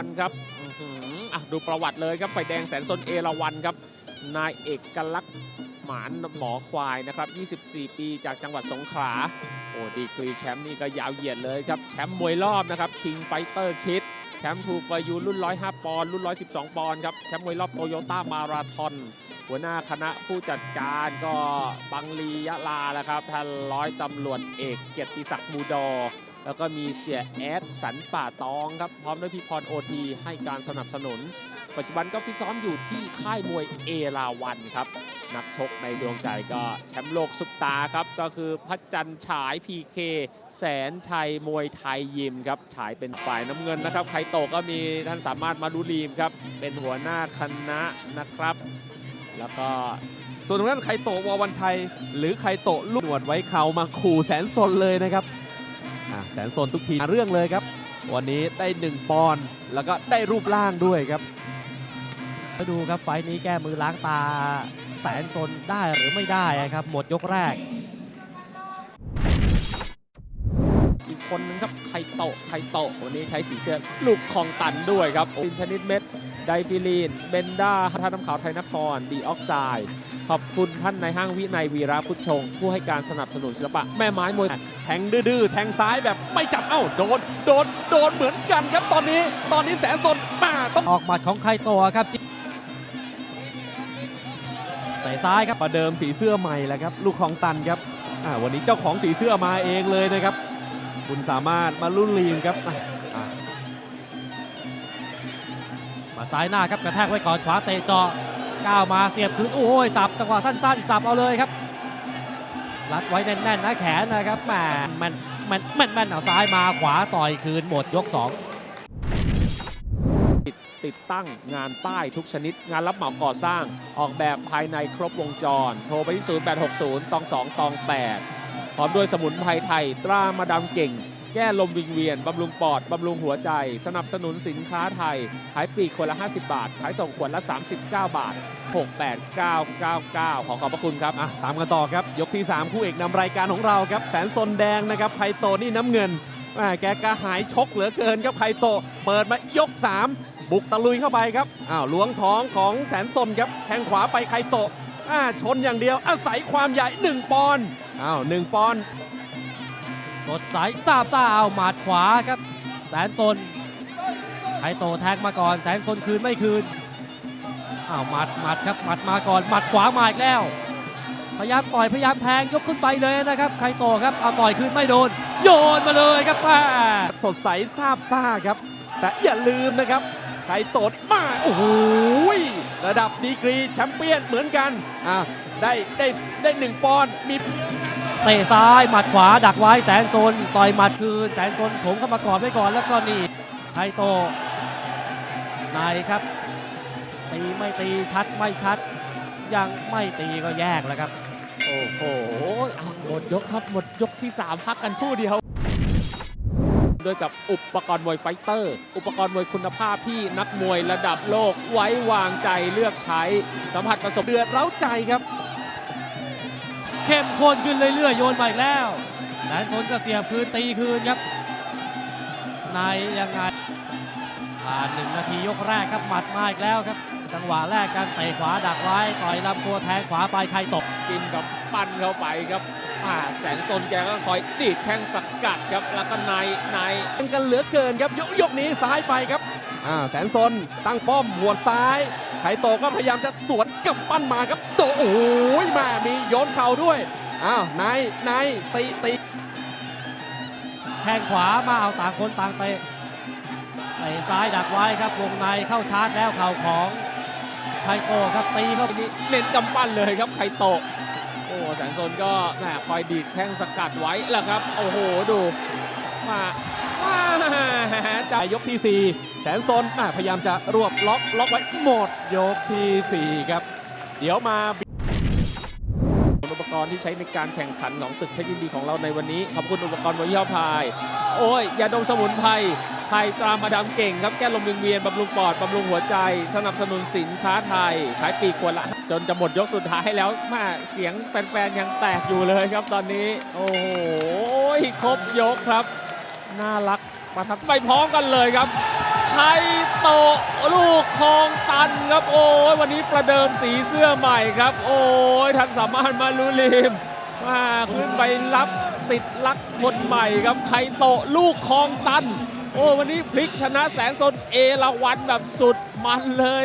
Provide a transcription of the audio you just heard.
วันครับอะดูประวัติเลยครับไฟแดงแสนสนเอราวันครับ นายเอกลักษณ์หมานหมอควายนะครับ 24 ปีจากจังหวัดสงขลา โอ้ดีกรีแชมป์นี่ก็ยาวเหยียดเลยครับ แชมป์มวยรอบนะครับ King Fighter Kid แชมป์ทูฟยูรุ่น 105 ปอนด์รุ่น 112 ปอนด์ครับ แชมป์มวยรอบโตโยต้ามาราทอนหัวหน้าคณะผู้จัดการก็บังลียะลาแหละครับท่านร้อยตำรวจเอกเกียรติศักดิ์มูดอ แล้วก็มีเสียแอดสันป่าตองครับ พร้อมด้วยพี่พรโอทีให้การสนับสนุน ปัจจุบันก็ฟิตซ้อมอยู่ที่ค่ายมวยเอราวันครับ นักชกในดวงใจก็แชมป์โลกซุปตาครับ ก็คือพัชจันฉายพีเคแสนชัยมวยไทยยิมครับ ฉายเป็นฝ่ายน้ำเงินนะครับ ใครโตก็มีท่านสามารถมาดูรีมครับ เป็นหัวหน้าคณะนะครับ แล้วก็ส่วนทางด้านไคโตะวอวันชัย หรือไคโตะลูกหนวดไว้เขามาขู่แสนสนเลยนะครับ แสนโซนทุกทีเรื่องเลยครับ วันนี้ได้1ปอนด์แล้วก็ได้รูปร่างด้วยครับมาดูครับไฟนี้แก้มือล้างตาแสนโซนได้หรือไม่ได้ครับ หมดยกแรก คนนึงครับไคโตะไคโตะวันนี้ใช้สีเสื้อลูกคลองตันด้วยครับเป็นชนิดเม็ด ไดฟิลีน เบนด้าท่าน้ำขาวไทยนคร ดีออกไซด์ ขอบคุณท่านในห้างวินัยวีระพุทธชง ผู้ให้การสนับสนุนศิลปะ แม่ไม้มวย แทงดื้อๆแทงซ้ายแบบไม่จับ เอ้า โดน โดน โดนเหมือนกันครับตอนนี้ ตอนนี้แสนสนมาต้องออกหมัดของไคโตะครับเตะซ้ายครับประเดิมสีเสื้อใหม่แล้วครับ ลูกของตันครับอ่าวันนี้เจ้าของสีเสื้อมาเองเลยนะครับ คุณสามารถมารุ่นลีมครับอะมาซ้ายหน้าครับกระแทกไว้ก่อนขวาเตะเจาะก้าวมาเสียบคืนโอ้ยสับจังหวะสั้นๆสับเอาเลยครับรัดไว้แน่นๆนะแขนนะครับแหมมันมันแม่นแม่นเอาซ้ายมาขวาต่อยคืนหมดยก 2 ติดตั้งงานป้ายทุกชนิด งานรับเหมาก่อสร้างออกแบบภายในครบวงจร โทรไปที่ 0860ตอง2ตอง8 พร้อมด้วยสมุนไพรไทย ตรามาดามเก่ง แก้ลมวิงเวียน บำรุงปอด บำรุงหัวใจ สนับสนุนสินค้าไทย ขายปลีกคนละ 50 บาท ขายส่งขวดละ 39 บาท 68999 ขอขอบพระคุณครับ อะตามกันต่อครับ ยกที่ 3 คู่เอกนำรายการของเราครับ แสนสนแดงนะครับไคโตนี่น้ำเงินแหมแกกระหายชกเหลือเกินครับไคโต เปิดมายก 3 บุกตะลุยเข้าไปครับ อ้าวล้วงท้องของแสนสนครับ แทงขวาไปไคโต อ่าชนอย่างเดียวอาศัยความใหญ่1ปอนด์อ้าว1ปอนด์สดใสซาบซ่าเอาหมัดขวาครับ แสนซนไคโตะแทงมาก่อน แสนซนคืนไม่คืนอ้าวหมัดหมัดครับหมัดมาก่อนหมัดขวามาอีกแล้ว พยายามต่อยพยายามแทงยกขึ้นไปเลยนะครับไคโตะครับเอาต่อยคืนไม่โดน โยนมาเลยครับแม่สดใสซาบซ่าครับ แต่อย่าลืมนะครับ ไคโตะมาโอ้โหระดับดีกรีแชมเปี้ยนเหมือนกันอ่าได้ได้ได้หนึ่งปอนด์มีเตะซ้ายหมัดขวาดักไว้แสนโซนต่อยหมัดคืนแสนโซนถมเข้ามากอดไว้ก่อนแล้วก็นี่ไคโตะในครับ ตีไม่ตีชัดไม่ชัด ยังไม่ตีก็แยกแล้วครับ โอ้โหหมดยกครับหมดยกที่ 3 พักกันคู่เดียว ด้วยกับอุปกรณ์มวยไฟเตอร์ อุปกรณ์มวยคุณภาพที่นักมวยระดับโลกไว้วางใจเลือกใช้ สัมผัสประสบเดือดเร้าใจครับ เข้มข้นขึ้นเรื่อยๆ โยนมาอีกแล้วแสนสนก็เสียบคืนตีคืนครับในยังไงผ่านหนึ่งนาทียกแรกครับหมัดมาอีกแล้วครับ จังหวะแรกการเตะขวาดักไว้ต่อยลำตัวแทงขวาไปใครตกกินกับปั้นเข้าไปครับ อ่าแสนสนแกก็คอยดีดแข้งสกัดครับแล้วก็ในในเป็นกันเหลือเกินครับยกยกนี้ซ้ายไปครับอ่าแสนซนตั้งป้อมหัวดซ้ายไคโตะก็พยายามจะสวนกับปั้นมาครับโตโอ้ยแมามีโยนเข่าด้วยอ้าวนายนายตีตีแทงขวามาเอาต่างคนต่างเตะเตะซ้ายดักไว้ครับวงในเข้าชาร์จแล้วเข่าของไคโตะครับตีเข้าไปนี่เน้นกำปั้นเลยครับไคโตะโอ้แสนสนก็แหมคอยดีดแข้งสกัดไว้แหละครับ โอ้โหดูมาว้าจะจ่ายยกที่ 4 แสนซนอ่าพยายามจะรวบล็อกล็อกไว้หมดยกทีสี่4 ครับ เดี๋ยวมา กรณ์ที่ใช้ในการแข่งขันของศึกเพชรยินดีของเราในวันนี้ ขอบคุณอุปกรณ์มวยยี่อพาย โอ้ยยาดมสมุนไพรไทยตรามาดามเก่งครับแก้ลมวิงเวียนบำรุงปอดบำรุงหัวใจ สนับสนุนสินค้าไทย ขายปีกขวดละ จนจะหมดยกสุดท้ายแล้วมาเสียงแฟนๆยังแตกอยู่เลยครับตอนนี้ โอ้โหครบยกครับ น่ารักประทับไปพร้อมกันเลยครับ ชัยโตะลูกคลองตันครับ โอ้ยวันนี้ประเดิมสีเสื้อใหม่ครับ โอ้ยทันสามารถมาลุลีมมาขึ้นไปรับสิทธิ์ลักคนใหม่ครับไคโตะลูกคลองตัน โอ้วันนี้พลิกชนะแสงสนเอราวันแบบสุดมันเลย